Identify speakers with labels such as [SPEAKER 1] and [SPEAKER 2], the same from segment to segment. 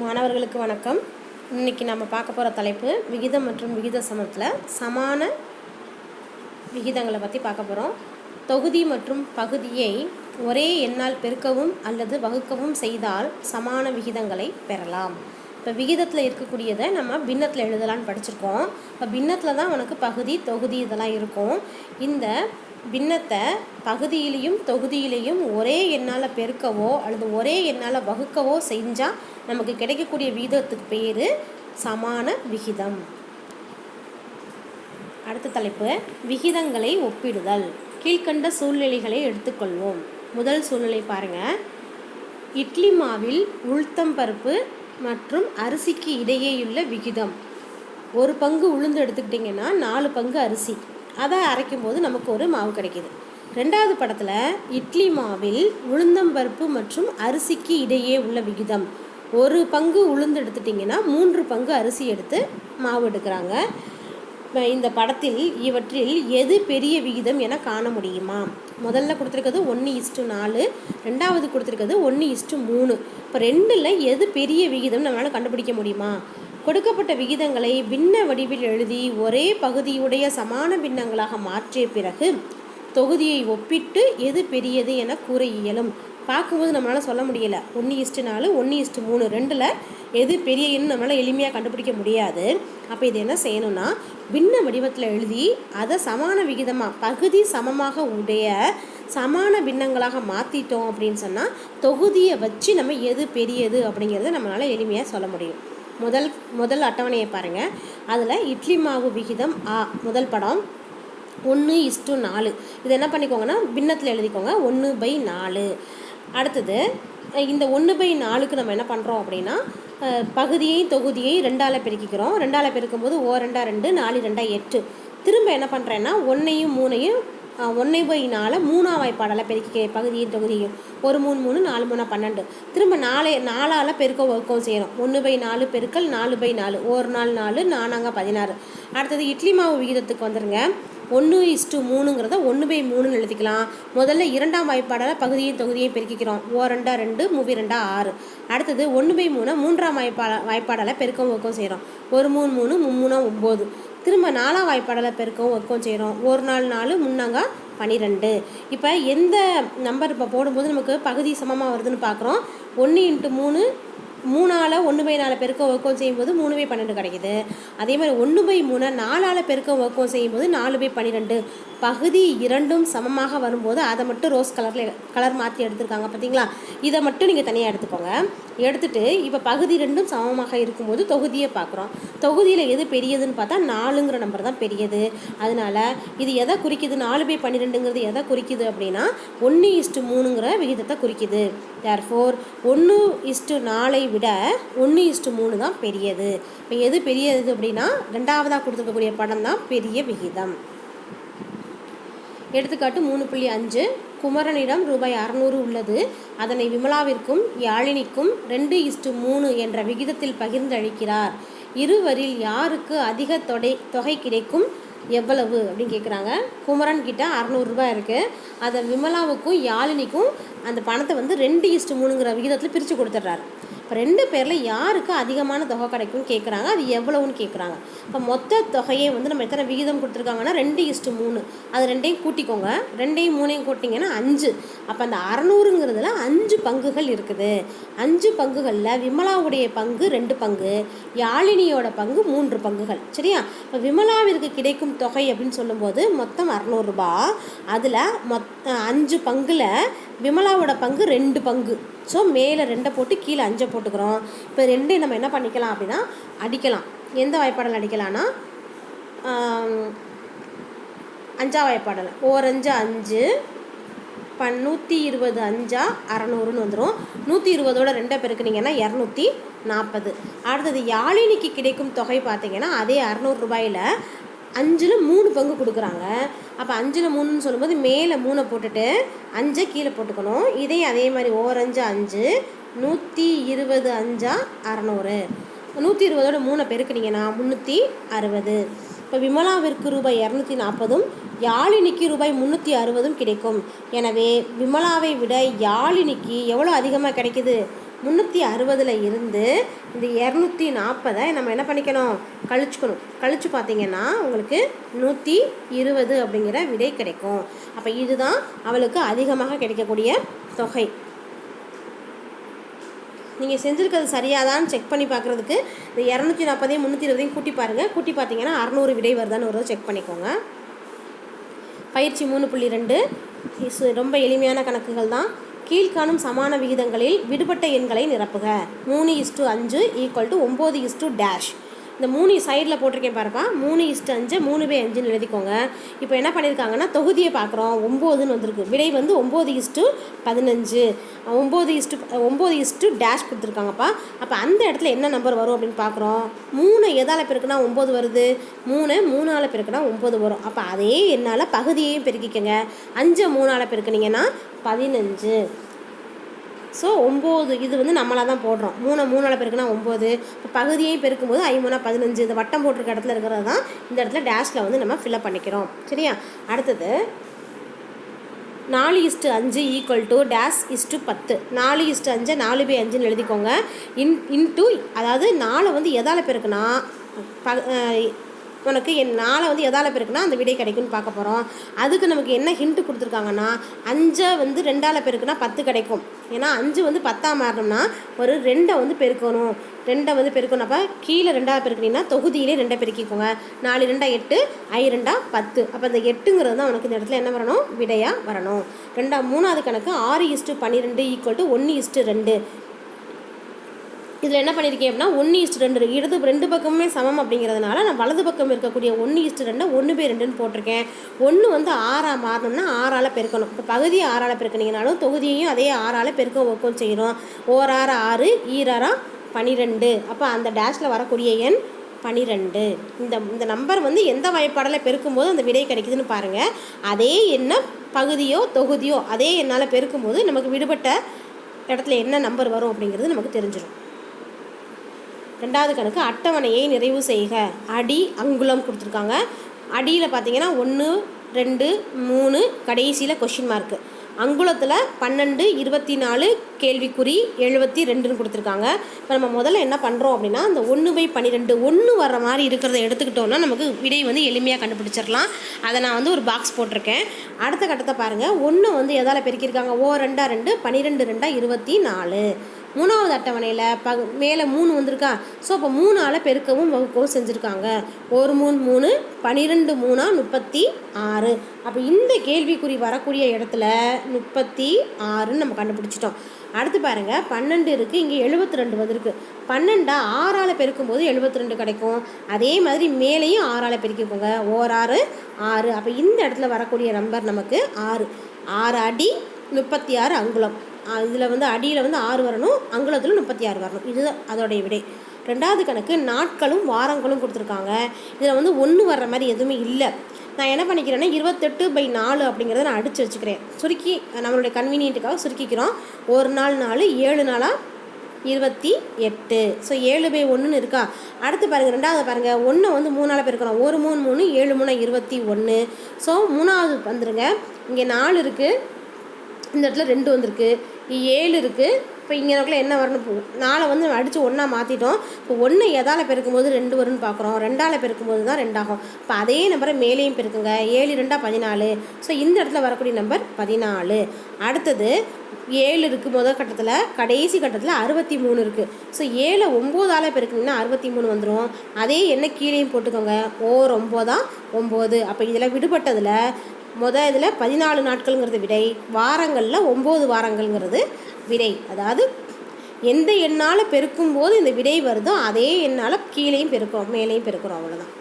[SPEAKER 1] மாணவர்களுக்கு வணக்கம். இன்னைக்கு நம்ம பார்க்க போகிற தலைப்பு விகிதம் மற்றும் விகித சமத்தில் சமான விகிதங்களை பற்றி பார்க்க போகிறோம் தொகுதி மற்றும் பகுதியை ஒரே எண்ணால் பெருக்கவும் அல்லது வகுக்கவும் செய்தால் சமான விகிதங்களை பெறலாம். இப்போ விகிதத்தில் இருக்கக்கூடியதை நம்ம பின்னத்தில் எழுதலான்னு படிச்சிருக்கோம். இப்போ பின்னத்தில் தான் உனக்கு பகுதி தொகுதி இதெல்லாம் இருக்கும். இந்த பின்னத்தை பகுதியிலையும் தொகுதியிலையும் ஒரே எண்ணால் பெருக்கவோ அல்லது ஒரே எண்ணால் வகுக்கவோ செஞ்சால் நமக்கு கிடைக்கக்கூடிய விகிதத்துக்கு பேர் சமான விகிதம். அடுத்த தலைப்பு விகிதங்களை ஒப்பிடுதல். கீழ்க்கண்ட சூழ்நிலைகளை எடுத்துக்கொள்வோம். முதல் சூழ்நிலை பாருங்கள் இட்லி மாவில் உளுத்தம்பருப்பு மற்றும் அரிசிக்கு இடையேயுள்ள விகிதம். ஒரு பங்கு உளுந்து எடுத்துக்கிட்டிங்கன்னா நாலு பங்கு அரிசி. அதை அரைக்கும் போது நமக்கு ஒரு மாவு கிடைக்கிது. ரெண்டாவது படத்தில் இட்லி மாவில் உளுந்தம்பருப்பு மற்றும் அரிசிக்கு இடையே உள்ள விகிதம். ஒரு பங்கு உளுந்து எடுத்துட்டிங்கன்னா மூன்று பங்கு அரிசி எடுத்து மாவு எடுக்கிறாங்க. இந்த படத்தில் இவற்றில் எது பெரிய விகிதம் என காண முடியுமா? முதல்ல கொடுத்துருக்கிறது ஒன்று இஸ்டு நாலு ரெண்டாவது கொடுத்துருக்கிறது ஒன்று இஸ்டு மூணு. இப்போ ரெண்டில் எது பெரிய விகிதம் நம்மளால் கண்டுபிடிக்க முடியுமா? கொடுக்கப்பட்ட விகிதங்களை பின்ன வடிவில் எழுதி ஒரே பகுதியுடைய சமான பின்னங்களாக மாற்றிய பிறகு தொகுதியை ஒப்பிட்டு எது பெரியது என கூற இயலும். பார்க்கும்போது நம்மளால் சொல்ல முடியல. ஒன்று இஸ்ட்டு நாலு ஒன்று இஸ்ட்டு மூணு ரெண்டில் எது பெரிய நம்மளால் எளிமையாக கண்டுபிடிக்க முடியாது. அப்போ இது என்ன செய்யணும்னா பின்ன வடிவத்தில் எழுதி அதை சமான விகிதமாக பகுதி சமமாக உடைய சமான பின்னங்களாக மாற்றிட்டோம் அப்படின்னு சொன்னால் தொகுதியை வச்சு நம்ம எது பெரியது அப்படிங்கிறத நம்மளால் எளிமையாக சொல்ல முடியும். முதல் முதல் அட்டவணையை பாருங்கள் அதில் இட்லி மாவு விகிதம் ஆ முதல் படம். ஒன்று இஸ்டு நாலு. இது என்ன பண்ணிக்கோங்கன்னா பின்னத்தில் எழுதிக்கோங்க. ஒன்று பை நாலு. அடுத்தது இந்த ஒன்று பை நாலுக்கு நம்ம என்ன பண்ணுறோம் அப்படின்னா பகுதியை தொகுதியை ரெண்டால் பெருக்கிக்கிறோம். ரெண்டால் பெருக்கும்போது ஓ ரெண்டா ரெண்டு நாலு ரெண்டா எட்டு. திரும்ப என்ன பண்ணுறேன்னா ஒன்றையும் மூணையும் ஒன்றை பை நாலு மூணாம் வாய்ப்பாடால் பெருக்கி பகுதியும் தொகுதியும். ஒரு மூணு மூணு நாலு மூணா பன்னெண்டு. திரும்ப நாலே நாலால் பெருக்க ஒர்க்கும் செய்யணும். ஒன்று பை நாலு பெருக்கல் நாலு பை நாலு. ஒரு நாள் நாலு நானாங்க பதினாறு. அடுத்தது இட்லி மாவு விகிதத்துக்கு வந்துருங்க. ஒன்று இஸ்டு மூணுங்கிறத ஒன்று பை மூணுன்னு எழுதிக்கலாம். முதல்ல இரண்டாம் வாய்ப்பாடால் பகுதியும் தொகுதியும் பெருக்கிக்கிறோம். ஓ ரெண்டா ரெண்டு மூவி ரெண்டா ஆறு. அடுத்தது ஒன்று பை மூணு மூன்றாம் வாய்ப்பாட வாய்ப்பாடால் பெருக்கம் வகுக்கவும் செய்கிறோம் ஒரு மூணு மூணு மும்மூணா ஒம்பது. திரும்ப நாலாம் வாய்ப்பாடலை பெருக்கவும் வைக்கவும் செய்கிறோம் ஒரு நாள் நாலு முன்னாங்க பன்னிரெண்டு இப்போ எந்த நம்பர் இப்போ போடும்போது நமக்கு பகுதி சமமாக வருதுன்னு பார்க்குறோம் ஒன்று இன்ட்டு மூணு மூணால் ஒன்று பை நாலு பெருக்க ஒர்க்கம் செய்யும்போது மூணு பை பன்னெண்டு கிடைக்குது. அதே மாதிரி ஒன்று பை மூணை நாலால் பெருக்க ஒர்க்கம் செய்யும்போது நாலு பை பன்னிரெண்டு பகுதி இரண்டும் சமமாக வரும்போது அதை மட்டும் ரோஸ் கலரில் கலர் மாற்றி எடுத்திருக்காங்க பார்த்தீங்களா? இதை மட்டும் நீங்கள் தனியாக எடுத்துக்கோங்க. எடுத்துகிட்டு இப்போ பகுதி ரெண்டும் சமமாக இருக்கும்போது தொகுதியை பார்க்குறோம். தொகுதியில் எது பெரியதுன்னு பார்த்தா நாலுங்கிற நம்பர் தான் பெரியது. அதனால இது எதை குறிக்குது? நாலு பை பன்னிரெண்டுங்கிறது எதை குறிக்குது அப்படின்னா ஒன்று இஸ்ட்டு மூணுங்கிற விகிதத்தை குறிக்குது. தேர்ஃபோர் ஒன்று இஸ்ட்டு நாலை விட ஒன்று இஸ்ட்டு மூணு தான் பெரியது. இப்போ எது பெரியது அப்படின்னா ரெண்டாவதாக கொடுத்துருக்கக்கூடிய படம் தான் பெரிய விகிதம். எடுத்துக்காட்டு மூணு புள்ளி அஞ்சு. குமரனிடம் ரூபாய் அறநூறு உள்ளது. அதனை விமலாவிற்கும் யாழினிக்கும் ரெண்டு இஸ்டு மூணு என்ற விகிதத்தில் பகிர்ந்தளிக்கிறார். இருவரில் யாருக்கு அதிக தொகை தொகை கிடைக்கும்? எவ்வளவு? அப்படின்னு கேட்குறாங்க குமரன் கிட்ட அறநூறுரூபா இருக்குது அதை விமலாவுக்கும் யாழினிக்கும் அந்த பணத்தை வந்து ரெண்டு இஸ்டு மூணுங்கிற விகிதத்தில் பிரித்து கொடுத்துட்றாரு. இப்போ ரெண்டு பேரில் யாருக்கு அதிகமான தொகை கிடைக்கும்னு கேட்குறாங்க அது எவ்வளவுன்னு கேட்குறாங்க இப்போ மொத்த தொகையை வந்து நம்ம எத்தனை விகிதம் கொடுத்துருக்காங்கன்னா ரெண்டு இஸ்ட்டு மூணு. அது ரெண்டையும் கூட்டிக்கோங்க. ரெண்டையும் மூணையும் கூட்டிங்கன்னா அஞ்சு. அப்போ அந்த அறநூறுங்கிறதுல அஞ்சு பங்குகள் இருக்குது. அஞ்சு பங்குகளில் விமலாவுடைய பங்கு ரெண்டு பங்கு யாழினியோட பங்கு மூன்று பங்குகள். சரியா? இப்போ விமலாவிற்கு கிடைக்கும் தொகை அப்படின்னு சொல்லும்போது மொத்தம் அறநூறுபா அதில் மொத் அஞ்சு பங்கில் விமலாவோட பங்கு ரெண்டு பங்கு. ஸோ மேலே ரெண்டை போட்டு கீழே அஞ்சை போட்டுக்கிறோம். இப்போ ரெண்டையும் நம்ம என்ன பண்ணிக்கலாம் அப்படின்னா அடிக்கலாம். எந்த வாய்ப்பாடல் அடிக்கலாம்னா அஞ்சா வாய்ப்பாடல். ஓரஞ்சு அஞ்சு இப்போ நூற்றி இருபது அஞ்சா அறநூறுன்னு வந்துடும் நூற்றி இருபதோட ரெண்டை பெருக்குனீங்கன்னா இரநூத்தி நாற்பது. அடுத்தது யாழினிக்கு கிடைக்கும் தொகை பார்த்தீங்கன்னா அதே அறநூறுரூபாயில் அஞ்சில் மூணு பங்கு கொடுக்குறாங்க. அப்போ அஞ்சில் மூணுன்னு சொல்லும்போது மேலே மூணை போட்டுட்டு அஞ்சை கீழே போட்டுக்கணும். இதே அதே மாதிரி ஓரஞ்சு அஞ்சு நூற்றி இருபது அஞ்சா அறநூறு. நூற்றி இருபதோட மூணை பெருக்குனீங்கன்னா முந்நூற்றி அறுபது. இப்போ விமலாவிற்கு ரூபாய் இரநூத்தி நாற்பதும் யாழினிக்கு ரூபாய் முந்நூற்றி அறுபதும் கிடைக்கும். எனவே விமலாவை விட யாழினிக்கு எவ்வளோ அதிகமாக கிடைக்குது? முந்நூற்றி அறுபதில் இருந்து இந்த இரநூத்தி நாற்பதை நம்ம என்ன பண்ணிக்கணும்? கழிச்சுக்கணும். கழிச்சு பார்த்தீங்கன்னா உங்களுக்கு நூற்றி இருபது அப்படிங்கிற விடை கிடைக்கும். அப்போ இதுதான் அவளுக்கு அதிகமாக கிடைக்கக்கூடிய தொகை. நீங்கள் செஞ்சுருக்கிறது சரியாதான்னு செக் பண்ணி பார்க்குறதுக்கு இந்த இரநூத்தி நாற்பதையும் முந்நூற்றி இருபதையும் கூட்டி பாருங்கள் கூட்டி பார்த்தீங்கன்னா அறநூறு விடை வருதான்னு ஒரு செக் பண்ணிக்கோங்க. பயிற்சி மூணு புள்ளி ரெண்டு. இஸ் ரொம்ப எளிமையான கணக்குகள் தான் கீழ்காணும் சமான விகிதங்களில் விடுபட்ட எண்களை நிரப்புக. மூணு இஸ்டு அஞ்சு ஈக்குவல் டு ஒம்பது இஸ்டு டேஷ். இந்த மூணு சைடில் போட்டிருக்கேன் பாருப்பா. மூணு இஸ்டு அஞ்சு மூணு பை அஞ்சுன்னு எழுதிக்கோங்க. இப்போ என்ன பண்ணியிருக்காங்கன்னா தொகுதியை பார்க்குறோம். ஒம்போதுன்னு வந்திருக்கு. விடை வந்து ஒம்பது இஸ்டு பதினஞ்சு. ஒம்பது இஸ்டு ஒம்பது இஸ்டு டேஷ் கொடுத்துருக்காங்கப்பா. அப்போ அந்த இடத்துல என்ன நம்பர் வரும் அப்படின்னு பார்க்குறோம். மூணு எதால் பெருக்குனா ஒம்பது வருது. மூணு மூணால் பெருக்குனா ஒம்பது வரும். அப்போ அதே என்னால் பகுதியையும் பெருக்கிக்கங்க. அஞ்சை மூணால் பெருக்குனீங்கன்னா பதினஞ்சு. ஸோ ஒம்பது இது வந்து நம்மளாக தான் போடுறோம். மூணு மூணால் பெருக்குனா ஒம்பது இப்போ பகுதியையும் பெருக்கும்போது ஐமூணா பதினஞ்சு. இந்த வட்டம் போட்டிருக்க இடத்துல இருக்கிறது தான் இந்த இடத்துல டேஷில் வந்து நம்ம ஃபில்அப் பண்ணிக்கிறோம். சரியா? அடுத்தது நாலு இஸ்ட்டு அஞ்சு ஈக்குவல் டு டேஸ் இஸ்ட்டு பத்து. நாலு இஸ்ட்டு அஞ்சு நாலு பை அஞ்சுன்னு எழுதிக்கோங்க. இன் இன்ட்டு அதாவது நாலு வந்து எதால் பெருக்குனா ப உனக்கு என் நாளை வந்து எதால் பெருக்குனா அந்த விடை கிடைக்கும்னு பார்க்க போகிறோம் அதுக்கு நமக்கு என்ன ஹிண்ட்டு கொடுத்துருக்காங்கன்னா அஞ்சை வந்து ரெண்டால் பெருக்குனா பத்து கிடைக்கும். ஏன்னா அஞ்சு வந்து பத்தாக மாறணும்னா ஒரு ரெண்டை வந்து பெருக்கணும். ரெண்டை வந்து பெருக்கணும் அப்போ கீழே ரெண்டாக பெருக்கினீங்கன்னா தொகுதியிலே ரெண்டை பெருக்கிக்கோங்க. நாலு ரெண்டா எட்டு ஐ ரெண்டா பத்து. அப்போ இந்த எட்டுங்கிறது தான் உனக்கு இந்த இடத்துல என்ன வரணும்? விடையாக வரணும். ரெண்டா மூணாவது கணக்கு ஆறு இஸ்ட்டு பன்னிரெண்டு ஈக்குவல் டு ஒன்று இஸ்ட்டு ரெண்டு. இதில் என்ன பண்ணியிருக்கேன் அப்படின்னா ஒன்று இஸ்ட் ரெண்டு இடது ரெண்டு பக்கமுமே சமம் அப்படிங்கிறதுனால நான் வலது பக்கம் இருக்கக்கூடிய ஒன்று இஸ்ட் ரெண்டை ஒன்று பை ரெண்டுன்னு போட்டிருக்கேன். ஒன்று வந்து ஆறாக மாறணும்னா ஆறால் பெருக்கணும். இப்போ பகுதியை ஆறால் பெருக்கினீங்கனாலும் தொகுதியையும் அதே ஆறால் பெருக்க ஒக்கம் செய்யணும். ஓராறு ஆறு ஈராறா பனிரெண்டு. அப்போ அந்த டேஷில் வரக்கூடிய எண் பனிரெண்டு. இந்த இந்த நம்பர் வந்து எந்த வாய்ப்பாடில் பெருக்கும்போது அந்த விடை கிடைக்குதுன்னு பாருங்கள் அதே எண்ணை பகுதியோ தொகுதியோ அதே எண்ணால் பெருக்கும்போது நமக்கு விடுபட்ட இடத்துல என்ன நம்பர் வரும் அப்படிங்கிறது நமக்கு தெரிஞ்சிடும் ரெண்டாவது கணக்கு அட்டவணையை நிறைவு செய்க. அடி அங்குலம் கொடுத்துருக்காங்க. அடியில் பார்த்தீங்கன்னா ஒன்று ரெண்டு மூணு கடைசியில் கொஷின் மார்க்கு அங்குலத்தில் பன்னெண்டு இருபத்தி நாலு கேள்விக்குறி எழுபத்தி ரெண்டுன்னு கொடுத்துருக்காங்க. இப்போ நம்ம முதல்ல என்ன பண்ணுறோம் அப்படின்னா அந்த ஒன்று பை பன்னிரெண்டு ஒன்று வர்ற மாதிரி இருக்கிறத எடுத்துக்கிட்டோம்னா நமக்கு விடை வந்து எளிமையாக கண்டுபிடிச்சிடலாம். அதை நான் வந்து ஒரு பாக்ஸ் போட்டிருக்கேன். அடுத்த கட்டத்தை பாருங்கள் ஒன்று வந்து எதால் பெருக்கியிருக்காங்க. ஓ ரெண்டா ரெண்டு பன்னிரெண்டு ரெண்டா இருபத்தி நாலு மூணாவது அட்டவணையில் பகு மேலே மூணு வந்திருக்கா? ஸோ அப்போ மூணால் பெருக்கவும் வகுக்கவும் செஞ்சுருக்காங்க. ஒரு மூணு மூணு பன்னிரெண்டு மூணா முப்பத்தி ஆறு. அப்போ இந்த கேள்விக்குறி வரக்கூடிய இடத்துல முப்பத்தி ஆறுன்னு நம்ம கண்டுபிடிச்சிட்டோம். அடுத்து பாருங்கள் பன்னெண்டு இருக்குது இங்கே எழுபத்தி ரெண்டு வந்திருக்கு. பன்னெண்டா ஆறால் பெருக்கும்போது எழுபத்தி ரெண்டு கிடைக்கும். அதே மாதிரி மேலேயும் ஆறால் பெருக்கிக்கோங்க. ஓராறு ஆறு அப்போ இந்த இடத்துல வரக்கூடிய நம்பர் நமக்கு ஆறு. ஆறு அடி முப்பத்தி ஆறு அங்குலம். இதில் வந்து அடியில் வந்து ஆறு வரணும் அங்குலத்தில் முப்பத்தி ஆறு வரணும். இது அதோடைய விடை. ரெண்டாவது கணக்கு நாட்களும் வாரங்களும் கொடுத்துருக்காங்க. இதில் வந்து ஒன்று வர்ற மாதிரி எதுவுமே இல்லை. நான் என்ன பண்ணிக்கிறேன்னா இருபத்தெட்டு பை நாலு அப்படிங்கிறத நான் அடித்து வச்சுக்கிறேன். சுருக்கி நம்மளுடைய கன்வீனியன்ட்டுக்காக சுருக்கிக்கிறோம். ஒரு நாள் நாலு ஏழு நாளாக இருபத்தி எட்டு. ஸோ ஏழு பை ஒன்றுன்னு இருக்கா? அடுத்து பாருங்கள் ரெண்டாவது பாருங்கள் ஒன்று வந்து மூணால் பெருக்கிறோம் ஒரு மூணு மூணு ஏழு மூணு இருபத்தி ஒன்று ஸோ மூணாவது வந்துருங்க. இங்கே நாலு இருக்குது இந்த இடத்துல ரெண்டு வந்திருக்கு. ஏழு இருக்குது இப்போ இங்கே என்ன வரணும் இப்போ நாளை வந்து அடித்து ஒன்றா மாற்றிட்டோம் இப்போ ஒன்று எதால் பெருக்கும்போது ரெண்டு வரும்னு பார்க்குறோம் ரெண்டால் பெருக்கும்போது தான் ரெண்டாகும். இப்போ அதே நம்பரை மேலேயும் பெருக்குங்க. ஏழு ரெண்டாக பதினாலு. ஸோ இந்த இடத்துல வரக்கூடிய நம்பர் பதினாலு. அடுத்தது ஏழு இருக்குது முதல் கட்டத்தில் கடைசி கட்டத்தில் அறுபத்தி மூணு இருக்குது ஸோ ஏழை ஒம்போதால் பெருக்குனீங்கன்னா அறுபத்தி மூணு வந்துடும் அதே என்ன கீழேயும் போட்டுக்கோங்க. ஓர் ஒம்போதா ஒம்பது. அப்போ இதில் விடுபட்டதில் முத இதில் பதினாலு நாட்கள்ங்கிறது விடை வாரங்களில் ஒம்பது வாரங்கள்ங்கிறது விடை. அதாவது எந்த எண்ணால் பெருக்கும்போது இந்த விடை வருதோ அதே எண்ணால் கீழேயும் பெருக்கும் மேலேயும் பெருக்கிறோம் அவ்வளோதான்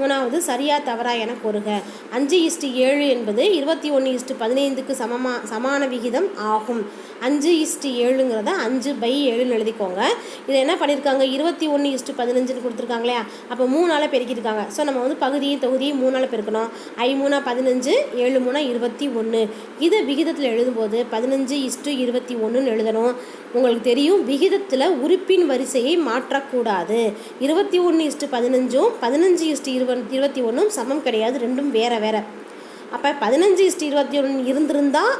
[SPEAKER 1] மூணாவது சரியா தவறா என கூறுக. அஞ்சு இஸ்டு ஏழு என்பது இருபத்தி ஒன்று இஸ்டு பதினைந்துக்கு சமமா சமான விகிதம் ஆகும். அஞ்சு இஸ்டு ஏழுங்கிறத அஞ்சு பை ஏழுன்னு எழுதிக்கோங்க. இது என்ன பண்ணியிருக்காங்க இருபத்தி ஒன்று இஸ்டு பதினஞ்சுன்னு கொடுத்துருக்காங்க இல்லையா அப்போ மூணால் பெருக்கியிருக்காங்க. ஸோ நம்ம வந்து பகுதியும் தொகுதியும் மூணால் பெருக்கணும். ஐ மூணா பதினஞ்சு ஏழு மூணா இருபத்தி ஒன்று இதை விகிதத்தில் எழுதும்போது பதினஞ்சு இஸ்டு இருபத்தி ஒன்றுன்னு எழுதணும். உங்களுக்கு தெரியும் விகிதத்தில் உறுப்பின் வரிசையை மாற்றக்கூடாது. இருபத்தி ஒன்று இஸ்டு பதினஞ்சும் பதினஞ்சு இஸ்டு இருபத் இருபத்தி ஒன்றும் சமம் கிடையாது ரெண்டும் வேற வேற. அப்போ பதினஞ்சு இஸ்ட் இருபத்தி ஒன்று இருந்திருந்தால்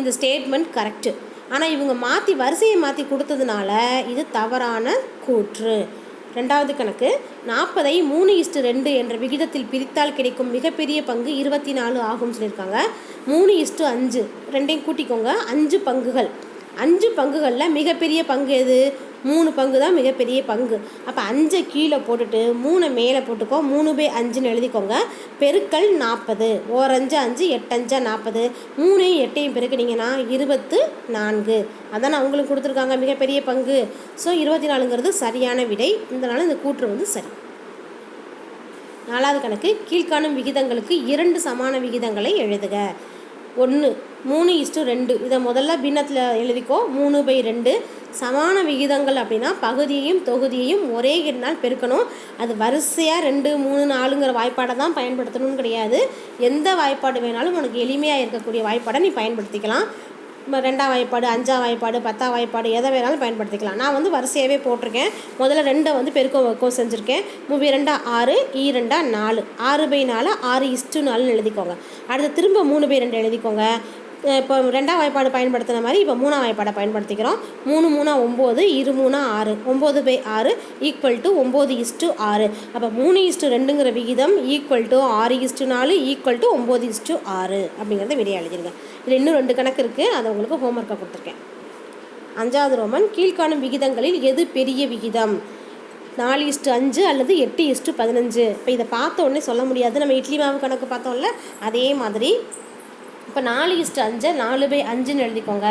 [SPEAKER 1] இந்த ஸ்டேட்மெண்ட் கரெக்டு ஆனால் இவங்க மாற்றி வரிசையை மாற்றி கொடுத்ததுனால இது தவறான கூற்று. ரெண்டாவது கணக்கு நாற்பதை மூணு இஸ்டு ரெண்டு என்ற விகிதத்தில் பிரித்தால் கிடைக்கும் மிகப்பெரிய பங்கு இருபத்தி நாலு ஆகும்னு சொல்லியிருக்காங்க. மூணு இஸ்டு அஞ்சு ரெண்டையும் கூட்டிக்கோங்க அஞ்சு பங்குகள். அஞ்சு பங்குகளில் மிகப்பெரிய பங்கு எது? மூணு பங்கு தான் மிகப்பெரிய பங்கு. அப்போ அஞ்சை கீழே போட்டுட்டு மூணை மேலே போட்டுக்கோ மூணு பை அஞ்சுன்னு எழுதிக்கோங்க. பெருக்கல் நாற்பது. ஓரஞ்சு அஞ்சு எட்டஞ்சா நாற்பது. மூணையும் எட்டையும் பெருக்கினீங்கன்னா இருபத்து நான்கு. அதான் அவங்களுக்கு கொடுத்துருக்காங்க மிகப்பெரிய பங்கு. ஸோ இருபத்தி நாலுங்கிறது சரியான விடை. இதனால் இந்த கூற்று வந்து சரி. நாலாவது கணக்கு கீழ்காணும் விகிதங்களுக்கு இரண்டு சமான விகிதங்களை எழுதுக. ஒன்று மூணு இஸ்டு ரெண்டு. இதை முதல்ல பின்னத்தில் எழுதிக்கோ. மூணு பை ரெண்டு. சமான விகிதங்கள் அப்படின்னா பகுதியையும் தொகுதியையும் ஒரே எண்ணால் பெருக்கணும். அது வரிசையாக ரெண்டு மூணு நாலுங்கிற வாய்ப்பாடை தான் பயன்படுத்தணும்னு கிடையாது. எந்த வாய்ப்பாடு வேணாலும் உனக்கு எளிமையாக இருக்கக்கூடிய வாய்ப்பாடை நீ பயன்படுத்திக்கலாம். ரெண்டாம் வாய்ப்பாடு அஞ்சாம் வாய்ப்பாடு பத்தாம் வாய்ப்பாடு எதை வேணாலும் பயன்படுத்திக்கலாம். நான் வந்து வரிசையாகவே போட்டிருக்கேன். முதல்ல ரெண்டை வந்து பெருக்கம் வக்கம் செஞ்சுருக்கேன். மூவி ரெண்டா ஆறு ஈ ரெண்டா நாலு. ஆறு பை நாலு ஆறு இஸ்டு நாலுன்னு எழுதிக்கோங்க. அடுத்து திரும்ப மூணு பை ரெண்டு எழுதிக்கோங்க. இப்போ ரெண்டாம் வாய்ப்பாடு பயன்படுத்தின மாதிரி இப்போ மூணாம் வாய்ப்பாடை பயன்படுத்திக்கிறோம். மூணு மூணா ஒம்பது இரு மூணா ஆறு. ஒம்பது பை ஆறு ஈக்குவல் டு ஒம்பது இஸ்டு ஆறு. அப்போ மூணு இஸ்டு ரெண்டுங்கிற விகிதம் ஈக்குவல் டு ஆறு இஸ்டு நாலு ஈக்குவல் டு ஒம்பது இஸ்டு ஆறு அப்படிங்கிறத விடையை எழுதிருங்க. இதில் இன்னும் ரெண்டு கணக்கு இருக்குது அதை உங்களுக்கு ஹோம்ஒர்க்காக கொடுத்துருக்கேன். அஞ்சாவது ரோமன் கீழ்காணும் விகிதங்களில் எது பெரிய விகிதம்? நாலு இஸ்டு அஞ்சு அல்லது எட்டு இஸ்டு பதினஞ்சு. இப்போ இதை பார்த்த உடனே சொல்ல முடியாது. நம்ம இட்லி மாவு கணக்கு பார்த்தோம்ல அதே மாதிரி இப்போ நாலு இஸ்ட்டு அஞ்சை நாலு பை அஞ்சுன்னு எழுதிக்கோங்க.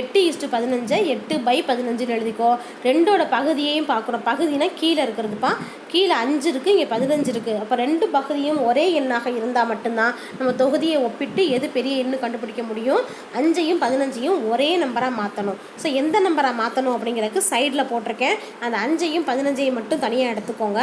[SPEAKER 1] எட்டு இஸ்ட்டு பதினஞ்சை எட்டு பை பதினஞ்சுன்னு எழுதிக்கோ. ரெண்டோட பகுதியையும் பார்க்குறோம் பகுதினா கீழே இருக்கிறதுப்பா. கீழே அஞ்சு இருக்குது இங்கே பதினஞ்சு இருக்குது அப்போ ரெண்டு பகுதியும் ஒரே எண்ணாக இருந்தால் மட்டும்தான் நம்ம தொகுதியை ஒப்பிட்டு எது பெரிய எண்ணு கண்டுபிடிக்க முடியும். அஞ்சையும் பதினஞ்சையும் ஒரே நம்பராக மாற்றணும் ஸோ எந்த நம்பராக மாற்றணும் அப்படிங்கிறதுக்கு சைடில் போட்டிருக்கேன். அந்த அஞ்சையும் பதினஞ்சையும் மட்டும் தனியாக எடுத்துக்கோங்க.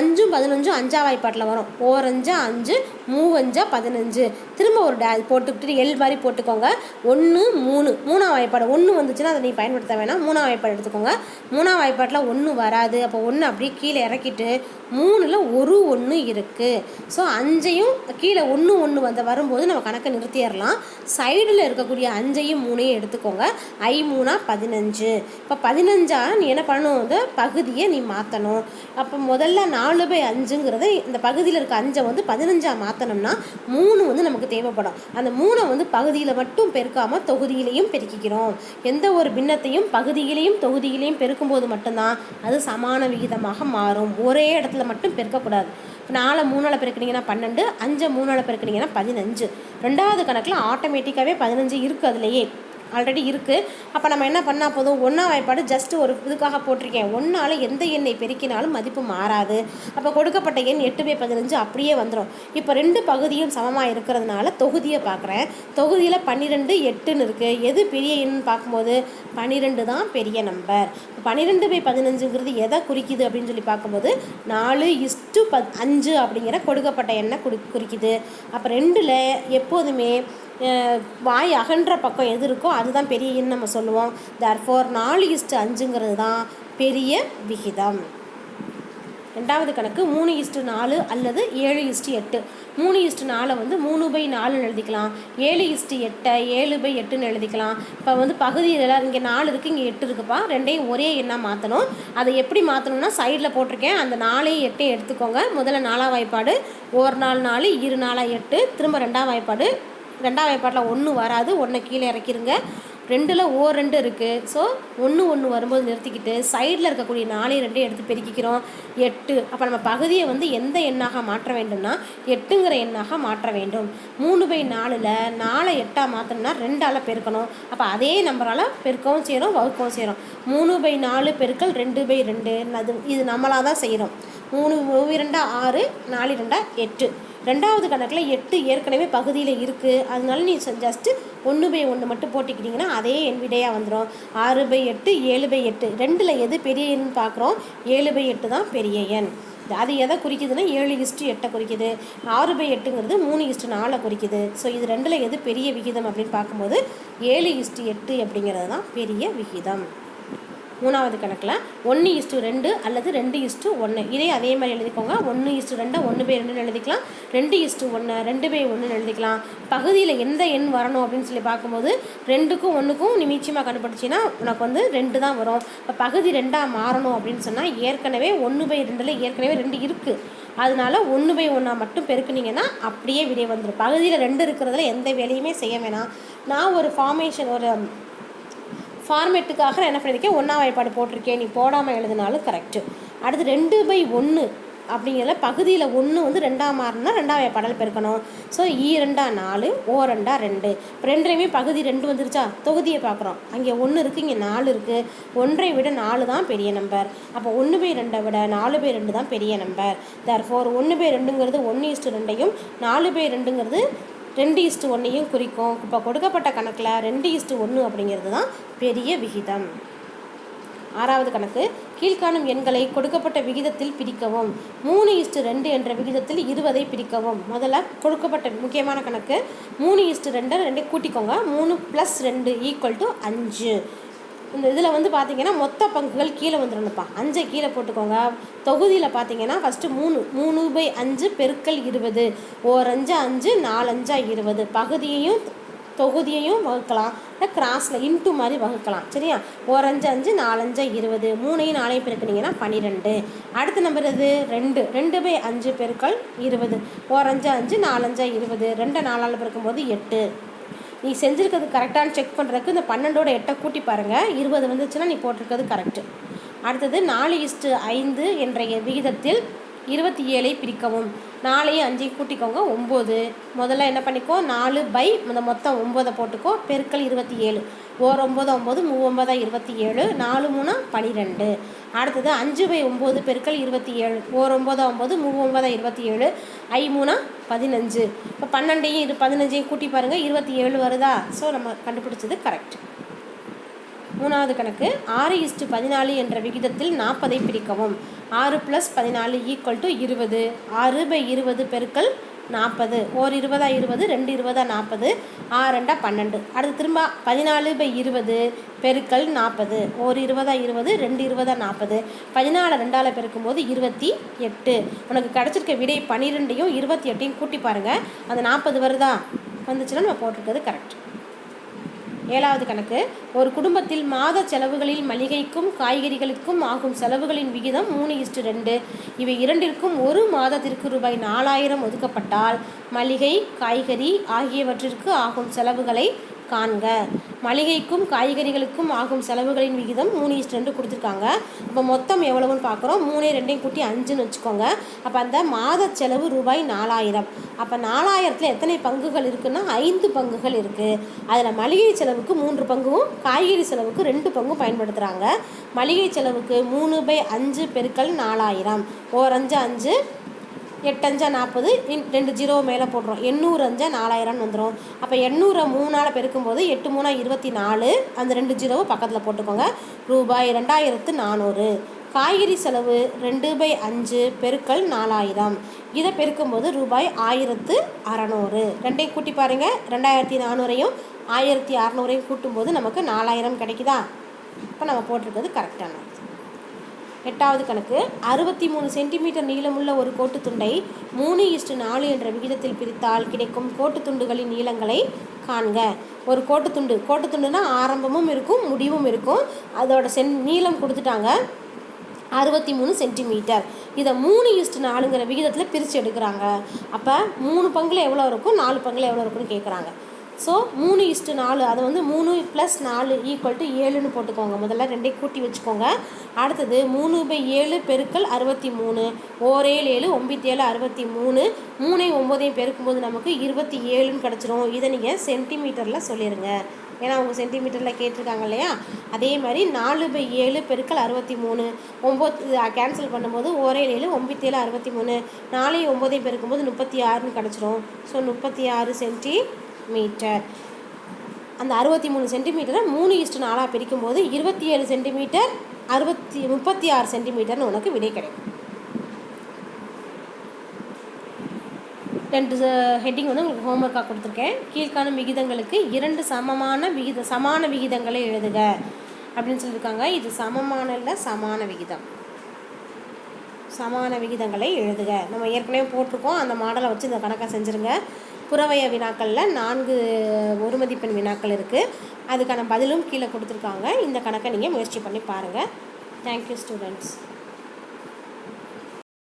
[SPEAKER 1] அஞ்சும் பதினஞ்சும் அஞ்சா வாய்ப்பாட்டில் வரும். ஓரஞ்சா அஞ்சு மூவஞ்சா பதினஞ்சு. திரும்ப ஒரு டே போட்டு போட்டுக்கிட்டு எல் மாதிரி போட்டுக்கோங்க. ஒன்று மூணு. மூணாம் வாய்ப்பாடு ஒன்று வந்துச்சுன்னா அதை நீ பயன்படுத்த வேணாம். மூணாம் வாய்ப்பாடு எடுத்துக்கோங்க. மூணாம் வாய்ப்பாட்டில் ஒன்று வராது. அப்போ ஒன்று அப்படியே கீழே இறக்கிட்டு மூணில் ஒரு ஒன்று இருக்குது ஸோ அஞ்சையும் கீழே ஒன்று ஒன்று வந்து வரும்போது நம்ம கணக்கை நிறுத்திடலாம். சைடில் இருக்கக்கூடிய அஞ்சையும் மூணையும் எடுத்துக்கோங்க. ஐ மூணா பதினஞ்சு. இப்போ பதினஞ்சா நீ என்ன பண்ணணும்? வந்து பகுதியை நீ மாற்றணும் அப்போ முதல்ல நாலு பை அஞ்சுங்கிறத இந்த பகுதியில் இருக்க அஞ்சை வந்து பதினஞ்சாக மாற்றணும்னா மூணு வந்து நமக்கு தேவைப்படும். அந்த மூணை வந்து பகுதியில் மட்டும் பெருக்காமல் தொகுதியிலையும் பெருக்கிக்கிறோம். எந்த ஒரு பின்னத்தையும் பகுதியிலையும் தொகுதியிலையும் பெருக்கும்போது மட்டும்தான் அது சமான விகிதமாக மாறும். ஒரே இடத்துல மட்டும் பெருக்கக்கூடாது. இப்போ நாலை மூணால் பெருக்கினீங்கன்னா பன்னெண்டு அஞ்சு மூணால் பெருக்கினீங்கன்னா பதினஞ்சு. ரெண்டாவது கணக்கில் ஆட்டோமேட்டிக்காகவே பதினஞ்சு இருக்குது அதுலேயே. ஆல்ரெடி இருக்குது அப்போ நம்ம என்ன பண்ணால் போதும்? ஒன்றா வாய்ப்பாடு ஜஸ்ட் ஒரு இதுக்காக போட்டிருக்கேன். ஒன்றால் எந்த எண்ணை பெருக்கினாலும் மதிப்பு மாறாது. அப்போ கொடுக்கப்பட்ட எண் எட்டு பை பதினஞ்சு அப்படியே வந்துடும் இப்போ ரெண்டு பகுதியும் சமமாக இருக்கிறதுனால தொகுதியை பார்க்குறேன் தொகுதியில் பன்னிரெண்டு எட்டுன்னு இருக்குது எது பெரிய எண்ணுன்னு பார்க்கும்போது பன்னிரெண்டு தான் பெரிய நம்பர் பன்னிரெண்டு பை பதினஞ்சுங்கிறது எதை குறிக்குது அப்படின்னு சொல்லி பார்க்கும்போது நாலு இஸ்டு பத் அஞ்சு அப்படிங்கிற கொடுக்கப்பட்ட எண்ணெய் குறி குறிக்குது. அப்போ ரெண்டில் எப்போதுமே வாய் அகன்ற பக்கம் எது இருக்கோ அதுதான் பெரிய எண் நம்ம சொல்லுவோம். தேர்ஃபோர் நாலு இஸ்ட்டு அஞ்சுங்கிறது தான் பெரிய விகிதம். ரெண்டாவது கணக்கு மூணு இஸ்ட்டு நாலு அல்லது ஏழு இஸ்ட்டு எட்டு. மூணு இஸ்ட்டு நாலை வந்து மூணு பை நாலுன்னு எழுதிக்கலாம். ஏழு இஸ்ட்டு எட்டை ஏழு பை எட்டுன்னு எழுதிக்கலாம். இப்போ வந்து பகுதியில் இங்கே நாலு இருக்குது இங்கே எட்டு இருக்குப்பா. ரெண்டையும் ஒரே எண்ணாக மாற்றணும் அதை எப்படி மாற்றணும்னா சைடில் போட்டிருக்கேன். அந்த நாலையும் எட்டையும் எடுத்துக்கோங்க. முதல்ல நாலாம் வாய்ப்பாடு ஒரு நாள் நாலு இரு நாளாக எட்டு. திரும்ப ரெண்டாம் வாய்ப்பாடு ரெண்டாம் வாய்ப்பாட்டில் ஒன்று வராது ஒன்றை கீழே இறக்கிருங்க. ரெண்டில் ஓ ரெண்டு இருக்குது ஸோ ஒன்று ஒன்று வரும்போது நிறுத்திக்கிட்டு சைடில் இருக்கக்கூடிய நாலே ரெண்டையும் எடுத்து பெருக்கிக்கிறோம். எட்டு. அப்போ நம்ம பகுதியை வந்து எந்த எண்ணாக மாற்ற வேண்டும்னா எட்டுங்கிற எண்ணாக மாற்ற வேண்டும். மூணு பை நாலில் நாலை எட்டாக மாற்றணும்னா ரெண்டால் பெருக்கணும். அப்போ அதே நம்பரால் பெருக்கவும் செய்கிறோம் வகுக்கவும் செய்கிறோம். மூணு பை நாலு பெருக்கல் ரெண்டு பை ரெண்டு. அது இது நம்மளாக தான் செய்கிறோம். மூணு மூணு ரெண்டா ஆறு நாலு ரெண்டா எட்டு. ரெண்டாவது கணக்கில் எட்டு ஏற்கனவே பகுதியில் இருக்குது அதனால நீ ஜஸ்ட்டு ஒன்று பை ஒன்று மட்டும் போட்டுக்கிட்டிங்கன்னா அதே என் விடையாக வந்துடும் ஆறு பை எட்டு ஏழு பை எட்டு. ரெண்டில் எது பெரிய எண் பார்க்குறோம் ஏழு பை எட்டு தான் பெரிய எண். அது எதை குறிக்குதுன்னா ஏழு இஸ்ட்டு எட்டை குறிக்குது. ஆறு பை எட்டுங்கிறது மூணு இஸ்ட்டு நாலை குறிக்குது. ஸோ இது ரெண்டில் எது பெரிய விகிதம் அப்படின்னு பார்க்கும்போது ஏழு இஸ்ட்டு எட்டு அப்படிங்கிறது தான் பெரிய விகிதம். மூணாவது கணக்கில் ஒன்று இஸ்டு ரெண்டு அல்லது ரெண்டு இஸ்டு ஒன்று இதே அதே மாதிரி எழுதிக்கோங்க. ஒன்று இஸ்டு ரெண்டை ஒன்று பை ரெண்டுன்னு எழுதிக்கலாம். ரெண்டு இஸ்டு ஒன்று ரெண்டு பை ஒன்றுன்னு எழுதிக்கலாம். பகுதியில் எந்த எண் வரணும் அப்படின்னு சொல்லி பார்க்கும்போது ரெண்டுக்கும் ஒன்றுக்கும் நீ நிச்சயமாக கண்டுபிடிச்சின்னா உனக்கு வந்து ரெண்டு தான் வரும். இப்போ பகுதி ரெண்டாக மாறணும் அப்படின்னு சொன்னால் ஏற்கனவே ஒன்று பை ரெண்டில் ஏற்கனவே ரெண்டு இருக்குது அதனால ஒன்று பை ஒன்றா மட்டும் பெருக்குனீங்கன்னா அப்படியே விடை வந்துடும் பகுதியில் ரெண்டு இருக்கிறதுல எந்த வேலையுமே செய்ய வேணாம். நான் ஒரு ஃபார்மேஷன் ஒரு ஃபார்மேட்டுக்காக நான் என்ன பண்ணியிருக்கேன் ஒன்றாம் வாய்ப்பாடு போட்டிருக்கேன் நீ போடாமல் எழுதினாலும் கரெக்டு அடுத்து ரெண்டு பை ஒன்று அப்படிங்கிறத பகுதியில் ஒன்று வந்து ரெண்டாம் மாறினா ரெண்டாம் வாய்ப்பாடால் பெருக்கணும். ஸோ ஈ ரெண்டா நாலு ஓ ரெண்டா ரெண்டு. இப்போ ரெண்டுலையுமே பகுதி ரெண்டு வந்துருச்சா? தொகுதியை பார்க்குறோம். அங்கே ஒன்று இருக்குது இங்கே நாலு இருக்குது ஒன்றை விட நாலு தான் பெரிய நம்பர் அப்போ ஒன்று பை ரெண்டை விட நாலு பை ரெண்டு தான் பெரிய நம்பர் தேர் ஃபோர் ஒன்று பை ரெண்டுங்கிறது ஒன்று இஸ்டு ரெண்டையும் நாலு பை ரெண்டுங்கிறது ரெண்டு இஸ்ட்டு ஒன்றையும் குறிக்கும். இப்போ கொடுக்கப்பட்ட கணக்கில் ரெண்டு இஸ்ட்டு ஒன்று அப்படிங்கிறது தான் பெரிய விகிதம். ஆறாவது கணக்கு கீழ்காணும் எண்களை கொடுக்கப்பட்ட விகிதத்தில் பிரிக்கவும். மூணு இஸ்ட்டு ரெண்டு என்ற விகிதத்தில் இருபதை பிரிக்கவும். முதல்ல கொடுக்கப்பட்ட முக்கியமான கணக்கு மூணு இஸ்ட்டு ரெண்டை ரெண்டை கூட்டிக்கோங்க. மூணு ப்ளஸ் ரெண்டு ஈக்குவல் டு அஞ்சு. இந்த இதில் வந்து பார்த்தீங்கன்னா மொத்த பங்குகள் கீழே வந்துடணும்ப்பா. அஞ்சை கீழே போட்டுக்கோங்க. தொகுதியில் பார்த்தீங்கன்னா ஃபஸ்ட்டு மூணு மூணு பை அஞ்சு பெருக்கல் இருபது. ஓரஞ்சா அஞ்சு நாலஞ்சா இருபது. பகுதியையும் தொகுதியையும் வகுக்கலாம். இல்லை கிராஸில் இன்ட்டு மாதிரி வகுக்கலாம். சரியா? ஓரஞ்சு அஞ்சு நாலஞ்சா இருபது. மூணையும் நாளையும் பெருக்குனீங்கன்னா பன்னிரெண்டு. அடுத்த நம்பர் இது ரெண்டு. ரெண்டு பை அஞ்சு பெருக்கள் இருபது. ஓரஞ்சா அஞ்சு நாலஞ்சா இருபது. ரெண்டு நாலால் பெருக்கும்போது எட்டு. நீ செஞ்சுருக்கிறது கரெக்டானு செக் பண்ணுறதுக்கு இந்த பன்னெண்டோட எட்டை கூட்டி பாருங்கள் இருபது வந்துச்சுன்னா நீ போட்டிருக்கிறது கரெக்டு அடுத்தது நாலு இஸ்ட்டு ஐந்து என்ற விகிதத்தில் இருபத்தி ஏழை பிரிக்கவும். நாலையும் அஞ்சையும் கூட்டிக்கோங்க ஒம்பது. முதல்ல என்ன பண்ணிக்கோ? நாலு பை இந்த மொத்தம் ஒம்போதை போட்டுக்கோ. பெருக்கல் இருபத்தி ஏழு ஓர் ஒம்பது ஒம்பது மூ ஒம்பதா இருபத்தி ஏழு நாலு மூணா பனிரெண்டு. அடுத்தது அஞ்சு பை ஒம்பது பெருக்கள் இருபத்தி ஏழு. ஓர் ஒம்பதா ஒம்பது மூ ஒம்பதா இருபத்தி ஏழு ஐ மூணா பதினஞ்சு. இப்போ பன்னெண்டையும் இரு பதினஞ்சையும் கூட்டி பாருங்கள் இருபத்தி ஏழு வருதா? ஸோ நம்ம கண்டுபிடிச்சது கரெக்ட் மூணாவது கணக்கு ஆறு இஸ்டு பதினாலு என்ற விகிதத்தில் நாற்பதை பிரிக்கவும். ஆறு ப்ளஸ் பதினாலு ஈக்குவல் டு இருபது. ஆறு பை இருபது பெருக்கள் நாற்பது. ஓர் இருபதா இருபது ரெண்டு இருபதா நாற்பது ஆறண்டா பன்னெண்டு. அடுத்து திரும்ப பதினாலு பை இருபது பெருக்கல் நாற்பது. ஓர் இருபதா இருபது ரெண்டு இருபதா நாற்பது. பதினாலு ரெண்டால் பெருக்கும்போது இருபத்தி எட்டு. உனக்கு கிடச்சிருக்க விடை பன்னிரெண்டையும் இருபத்தி எட்டையும் கூட்டி பாருங்கள் அந்த நாற்பது வருதா? வந்துச்சுன்னா நம்ம போட்டிருக்கிறது கரெக்ட் ஏழாவது கணக்கு. ஒரு குடும்பத்தில் மாத செலவுகளில் மளிகைக்கும் காய்கறிகளுக்கும் ஆகும் செலவுகளின் விகிதம் மூணு இஸ்டு ரெண்டு. இவை இரண்டிற்கும் ஒரு மாதத்திற்கு ரூபாய் நாலாயிரம் ஒதுக்கப்பட்டால் மளிகை காய்கறி ஆகியவற்றிற்கு ஆகும் செலவுகளை காண்க. மளிகைக்கும் காய்கறிகளுக்கும் ஆகும் செலவுகளின் விகிதம் மூணு இஸ்ட் ரெண்டு கொடுத்துருக்காங்க. இப்போ மொத்தம் எவ்வளவுன்னு பார்க்குறோம் மூணே ரெண்டையும் கூட்டி அஞ்சுன்னு வச்சுக்கோங்க. அப்போ அந்த மாத செலவு ரூபாய் நாலாயிரம். அப்போ நாலாயிரத்தில் எத்தனை பங்குகள் இருக்குன்னா ஐந்து பங்குகள் இருக்குது அதில் மளிகை செலவுக்கு மூன்று பங்கும் காய்கறி செலவுக்கு ரெண்டு பங்கும் பயன்படுத்துகிறாங்க மளிகை செலவுக்கு மூணு பை அஞ்சு பெருக்கல் நாலாயிரம். ஓரஞ்சு அஞ்சு எட்டஞ்சா நாற்பது இன் ரெண்டு ஜீரோ மேலே போடுறோம். எண்ணூறு அஞ்சா நாலாயிரம்னு வந்துடும் அப்போ எண்ணூறை மூணால் பெருக்கும்போது எட்டு மூணா இருபத்தி நாலு அந்த ரெண்டு ஜீரோவை பக்கத்தில் போட்டுக்கோங்க. ரூபாய் ரெண்டாயிரத்து நானூறு. காய்கறி செலவு ரெண்டு பை அஞ்சு பெருக்கல் நாலாயிரம். இதை பெருக்கும்போது ரூபாய் ஆயிரத்து அறநூறு. ரெண்டையும் கூட்டி பாருங்கள் ரெண்டாயிரத்தி நானூறையும் ஆயிரத்தி அறநூறையும் கூட்டும்போது நமக்கு நாலாயிரம் கிடைக்குதா? இப்போ நம்ம போட்டிருக்கிறது கரெக்டான எட்டாவது கணக்கு. அறுபத்தி மூணு சென்டிமீட்டர் நீளமுள்ள ஒரு கோட்டுத்துண்டை மூணு இஷ்டு நாலு என்ற விகிதத்தில் பிரித்தால் கிடைக்கும் கோட்டுத்துண்டுகளின் நீளங்களை காண்க. ஒரு கோட்டுத்துண்டு கோட்டுத்துண்டுனா ஆரம்பமும் இருக்கும் முடிவும் இருக்கும். அதோட சென் நீளம் கொடுத்துட்டாங்க அறுபத்தி மூணு சென்டிமீட்டர். இதை மூணு இஸ்டு நாலுங்கிற விகிதத்தில் பிரித்து எடுக்கிறாங்க. அப்போ மூணு பங்கில் எவ்வளோ இருக்கும்? நாலு பங்கில் எவ்வளோ இருக்குன்னு கேட்குறாங்க ஸோ மூணு இஸ்ட்டு நாலு. அது வந்து மூணு ப்ளஸ் நாலு ஈக்குவல் டு ஏழுன்னு போட்டுக்கோங்க. முதல்ல ரெண்டையும் கூட்டி வச்சுக்கோங்க. அடுத்தது மூணு பை ஏழு பெருக்கல் அறுபத்தி மூணு ஓரேழு ஏழு ஒம்பத்தி ஏழு அறுபத்தி மூணு மூணையும் ஒம்போதையும் பெருக்கும்போது நமக்கு இருபத்தி ஏழுன்னு கிடச்சிரும். இதை நீங்கள் சென்டிமீட்டரில் சொல்லிடுங்க ஏன்னா அவங்க சென்டிமீட்டரில் கேட்டிருக்காங்க இல்லையா? அதே மாதிரி நாலு பை ஏழு பெருக்கல் அறுபத்தி மூணு ஒம்பது கேன்சல் பண்ணும்போது ஒரே ஏழு ஒம்பத்தி ஏழு அறுபத்தி மூணு நாலையும் ஒம்போதையும் பெருக்கும்போது முப்பத்தி ஆறுன்னு கிடச்சிரும். ஸோ முப்பத்தி ஆறு சென்டி மீட்டர் அந்த அறுபத்தி மூணு சென்டிமீட்டரை மூணு இஸ்ட்டு நாலாக பிரிக்கும்போது இருபத்தி ஏழு சென்டிமீட்டர் அறுபத்தி முப்பத்தி ஆறு சென்டிமீட்டர்னு உனக்கு விடை கிடைக்கும். ரெண்டு ஹெட்டிங் வந்து உங்களுக்கு ஹோம்ஒர்க்காக கொடுத்துருக்கேன். கீழ்காணும் விகிதங்களுக்கு இரண்டு சமமான விகித சமான விகிதங்களை எழுதுக. அப்படின்னு சொல்லியிருக்காங்க. இது சமமான இல்லை சமான விகிதம். சமான விகிதங்களை எழுதுக. நம்ம ஏற்கனவே போட்டிருக்கோம். அந்த மாடலை வச்சு இந்த கணக்கை செஞ்சுருங்க. புறவய வினாக்களில் நான்கு ஒரு மதிப்பெண் வினாக்கள் இருக்குது அதுக்கான பதிலும் கீழே கொடுத்துருக்காங்க. இந்த கணக்கை நீங்கள் முயற்சி பண்ணி பாருங்கள் தேங்க்யூ ஸ்டூடெண்ட்ஸ்